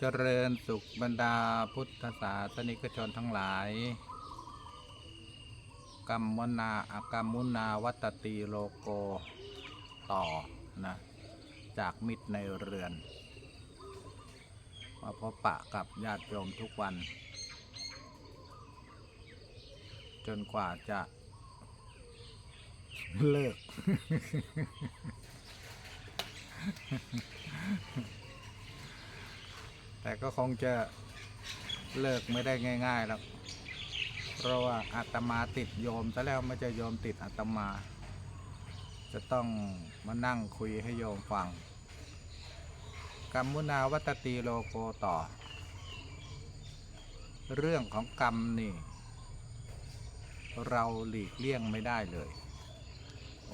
เจริญสุขบรรดาพุทธศาสนิกชนทั้งหลายกัมมนาอากรรมุนาวัตตีโลโกต่อนะจากมิตรในเรือน มาพบปะกับญาติโยมทุกวัน จนกว่าจะเลิก แต่ก็คงจะเลิกไม่ได้ง่ายๆหรอกเพราะว่าอาตมาติดโยมซะแล้วไม่จะโยมติดอาตมา จะต้องมานั่งคุยให้โยมฟังกรรมุนาวัตตีโลโกต่อ เรื่องของกรรมนี่ เราหลีกเลี่ยงไม่ได้เลย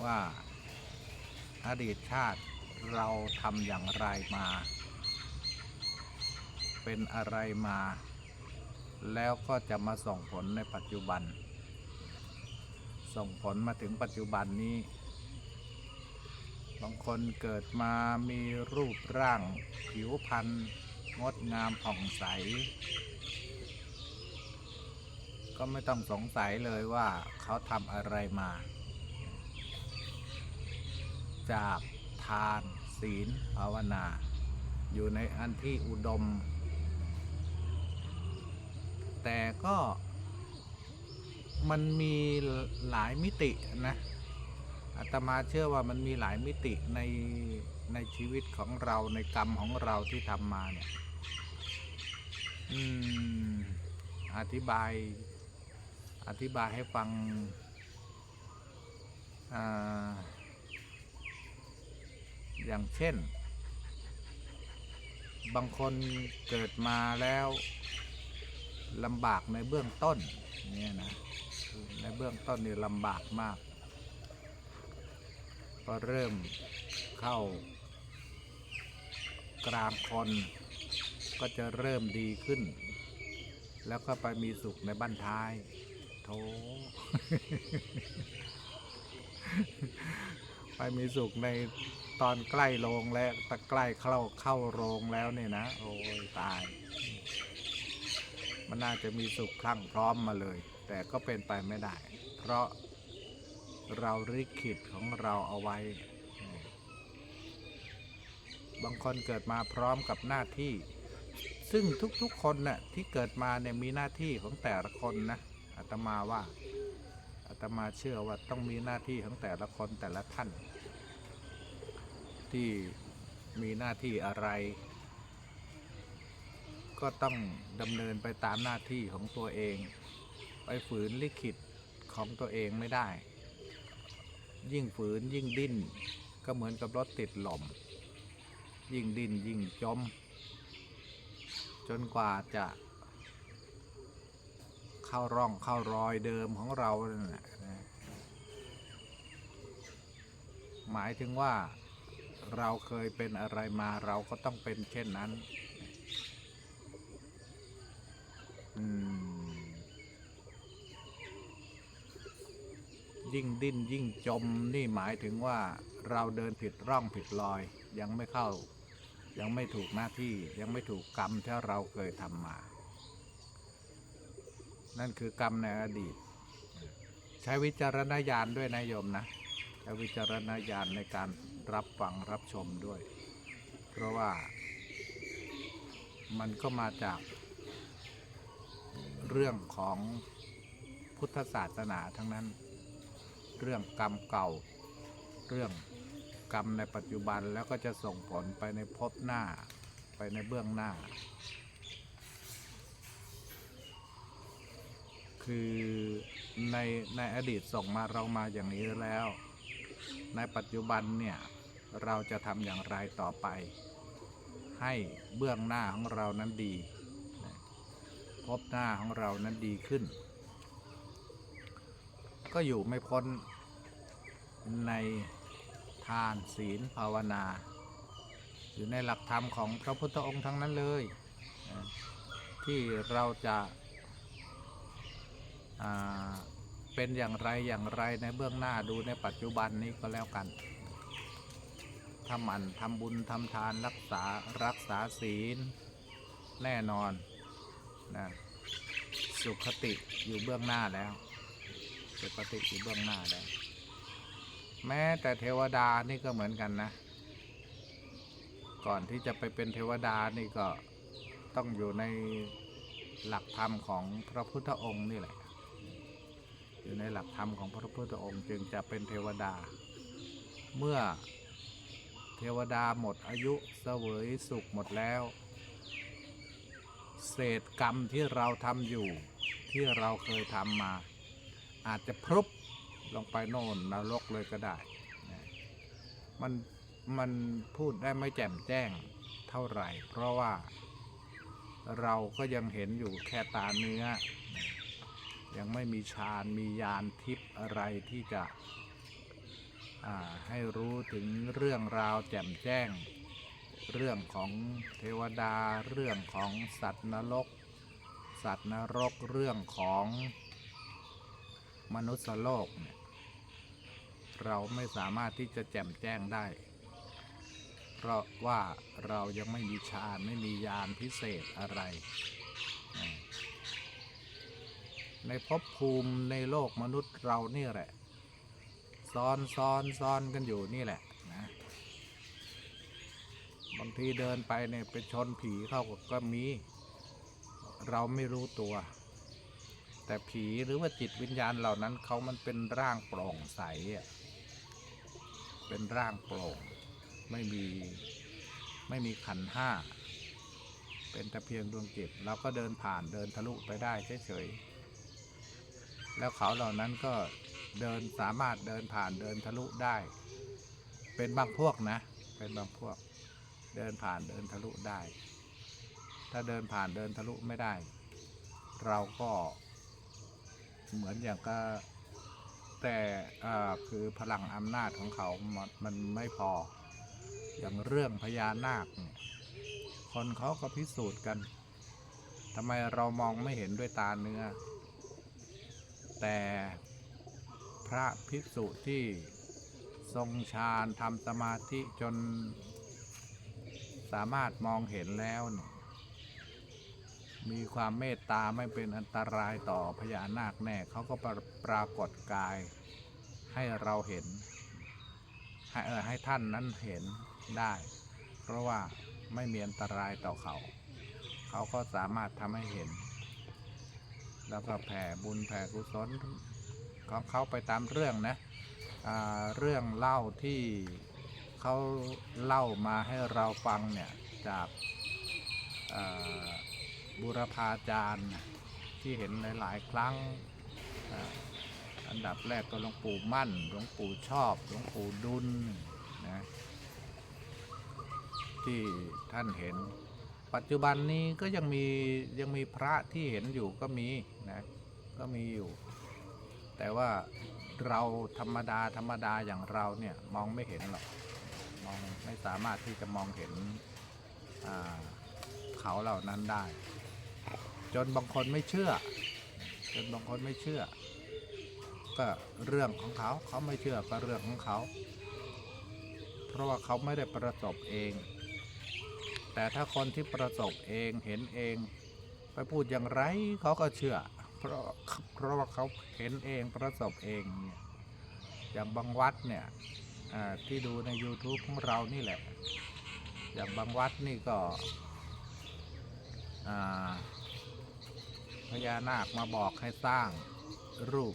ว่าอดีตชาติเราทำอย่างไรมา เป็นอะไรมา แล้วก็จะมาส่งผลในปัจจุบัน ส่งผลมาถึงปัจจุบันนี้ บางคนเกิดมามีรูปร่าง ผิวพรรณงดงามผ่องใส ก็ไม่ต้องสงสัยเลยว่าเขาทำอะไรมา จากทานศีลภาวนา อยู่ในอันที่อุดม แต่ก็มันมีหลายมิตินะอาตมาเชื่อว่ามันมีหลายมิติในในชีวิตของเราในกรรมของเราที่ทำมาเนี่ยอืมอธิบาย อธิบายให้ฟังอ่าอย่างเช่น บางคนเกิดมาแล้ว ลำบากในเบื้องต้นเนี่ยนะในเบื้องต้นนี่ลำบากมาก ก็เริ่มเข้ากลางคนก็จะเริ่มดีขึ้น แล้วก็ไปมีสุขในบ้านท้าย โถไปมีสุขในตอนใกล้โรงแล้วตะใกล้เข้าเข้าโรงแล้วเนี่ยนะ โอ้ยตาย มันน่าจะมีสุขคลั่งพร้อมมาเลย แต่ก็เป็นไปไม่ได้ เพราะเราริขิตของเราเอาไว้ บางคนเกิดมาพร้อมกับหน้าที่ ซึ่งทุกๆคนน่ะที่เกิดมาเนี่ยมีหน้าที่ของแต่ละคนนะอาตมาว่าอาตมาเชื่อว่าต้องมีหน้าที่ของแต่ละคนแต่ละท่าน ที่มีหน้าที่อะไร ก็ต้องดำเนินไปตามหน้าที่ของตัวเอง ไปฝืนลิขิตของตัวเองไม่ได้ ยิ่งฝืนยิ่งดิ้น ก็เหมือนกับรถติดหล่ม ยิ่งดิ้นยิ่งจม จนกว่าจะเข้าร่องเข้ารอยเดิมของเรานั่นแหละหมายถึงว่าเราเคยเป็นอะไรมาเราก็ต้องเป็นเช่นนั้น อืม ยิ่งดิ้นยิ่งจมนี่หมายถึงว่าเราเดินผิดร่องผิดรอย ยังไม่เข้า ยังไม่ถูกหน้าที่ยังไม่ถูกกรรมที่เราเคยทำมา นั่นคือกรรมในอดีต ใช้วิจารณญาณด้วยนะโยมนะใช้วิจารณญาณในการรับฟังรับชมด้วย เพราะว่ามันก็มาจาก เรื่องของพุทธศาสนาทั้งนั้น เรื่องกรรมเก่า เรื่องกรรมในปัจจุบันแล้วก็จะส่งผลไปในภพหน้าไปในเบื้องหน้า คือในในอดีตส่งมาเรามาอย่างนี้แล้ว ในปัจจุบันเนี่ยเราจะทำอย่างไรต่อไป ให้เบื้องหน้าของเรานั้นดี พบหน้าของเรานั้นดีขึ้น ก็อยู่ไม่พ้นในทานศีลภาวนา อยู่ในหลักธรรมของพระพุทธองค์ทั้งนั้นเลย ที่เราจะาเป็นอย่างไรอย่างไรในเบื้องหน้าดูในปัจจุบันนี้ก็แล้วกันทำหมันทำบุญทำทานรักษารักษาศีล แน่นอน นะสุขติอยู่เบื้องหน้าแล้ว สุขติอยู่เบื้องหน้าแล้ว แม้แต่เทวดานี่ก็เหมือนกันนะ ก่อนที่จะไปเป็นเทวดานี่ก็ต้องอยู่ในหลักธรรมของพระพุทธองค์นี่แหละ อยู่ในหลักธรรมของพระพุทธองค์จึงจะเป็นเทวดา เมื่อเทวดาหมดอายุเสวยสุขหมดแล้ว เศษกรรมที่เราทำอยู่ ที่เราเคยทำมา อาจจะพรุบลงไปโน่นนรกเลยก็ได้ มันมันพูดได้ไม่แจ่มแจ้งเท่าไหร่ เพราะว่าเราก็ยังเห็นอยู่แค่ตาเนื้อ ยังไม่มีฌานมียานทิพย์อะไรที่จะให้รู้ถึงเรื่องราวแจ่มแจ้ง เรื่องของเทวดาเรื่องของสัตว์นรก สัตว์นรกเรื่องของมนุษย์โลกเนี่ยเราไม่สามารถที่จะแจ่มแจ้งได้ เพราะว่าเรายังไม่มีฌานไม่มียานพิเศษอะไร ในภพภูมิในโลกมนุษย์เรานี่แหละ ซ้อนซ้อนซ้อนกันอยู่นี่แหละ บางทีเดินไปเนี่ยไปชนผีเข้าก็มี เราไม่รู้ตัว แต่ผีหรือว่าจิตวิญญาณเหล่านั้นเขามันเป็นร่างโปร่งใสอะเป็นร่างโปร่งไม่มีไม่มีขันห้า เป็นแต่เพียงดวงจิตเราก็เดินผ่านเดินทะลุไปได้เฉยๆแล้วเขาเหล่านั้นก็เดินสามารถเดินผ่านเดินทะลุได้ เป็นบางพวกนะ เป็นบางพวก เดินผ่านเดินทะลุได้ ถ้าเดินผ่านเดินทะลุไม่ได้ เราก็เหมือนอย่างก็แต่คือพลังอำนาจของเขา มันไม่พอ อย่างเรื่องพญานาค คนเขาก็พิสูจน์กันทำไมเรามองไม่เห็นด้วยตาเนื้อ แต่พระภิกษุที่ทรงฌานทำสมาธิจน สามารถมองเห็นแล้วเนี่ยมีความเมตตาไม่เป็นอันตรายต่อพญานาคแน่เขาก็ปรปรากฏกายให้เราเห็น ให้เออให้ท่านนั้นเห็นได้ เพราะว่าไม่มีอันตรายต่อเขา เขาก็สามารถทำให้เห็น แล้วก็แผ่บุญแผ่กุศลของเขาไปตามเรื่องนะเรื่องเล่าที่ เขาเล่ามาให้เราฟังเนี่ยจากบุรพาจารย์ที่เห็นหลาย ๆ ครั้ง อันดับแรกก็หลวงปู่มั่น หลวงปู่ชอบ หลวงปู่ดุลนะที่ท่านเห็น ปัจจุบันนี้ก็ยังมียังมีพระที่เห็นอยู่ก็มีนะก็มีอยู่ แต่ว่าเราธรรมดาธรรมดาอย่างเราเนี่ยมองไม่เห็นหรอก มองไม่สามารถที่จะมองเห็นเขาเหล่านั้นได้ จนบางคนไม่เชื่อ จนบางคนไม่เชื่อ ก็เรื่องของเขาเขาไม่เชื่อก็เรื่องของเขา เพราะว่าเขาไม่ได้ประสบเอง แต่ถ้าคนที่ประสบเองเห็นเอง ไปพูดอย่างไรเขาก็เชื่อ เพราะเพราะว่าเขาเห็นเองประสบเองเนี่ยอย่างบางวัดเนี่ย ที่ดูใน YouTube ของเรานี่แหละ อย่างบางวัดนี่ก็พญานาคมาบอกให้สร้างรูป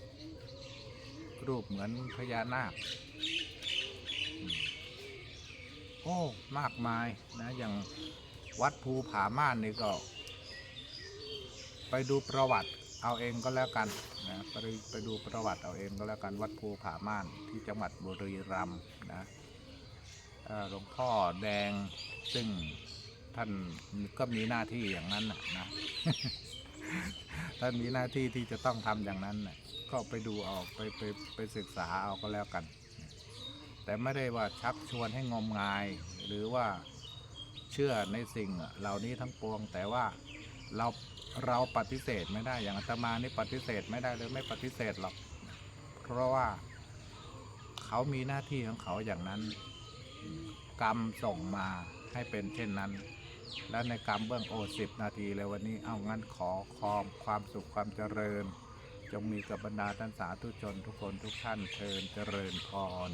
รูปเหมือนพญานาค โอ้ มากมายนะอย่างวัดภูผาม่านนี่ก็ ไปดูประวัติ เอาเองก็แล้วกันนะไปไปดูประวัติเอาเองก็แล้วกันวัดภูผาม่านที่จังหวัดบุรีรัมย์นะหลวงพ่อแดงซึ่งท่านก็มีหน้าที่อย่างนั้นนะนะท่านมีหน้าที่ที่จะต้องทำอย่างนั้นน่ะก็ไปดูเอาไปไปไปศึกษาเอาก็แล้วกัน แต่ไม่ได้ว่าชักชวนให้งมงาย หรือว่าเชื่อในสิ่งเหล่านี้ทั้งปวง แต่ว่าเรา เราปฏิเสธไม่ได้อย่างอาตมานี่ปฏิเสธไม่ได้เลยไม่ปฏิเสธหรอก เพราะว่า เขามีหน้าที่ของเขาอย่างนั้น กรรมส่งมาให้เป็นเช่นนั้น แล้วในกรรมเบื้องโอสิบนาทีเลยวันนี้เอางั้นขอความความสุขความเจริญ จงมีกับบรรดาท่านสาธุชนทุกคนทุกท่านเชิญเจริญพร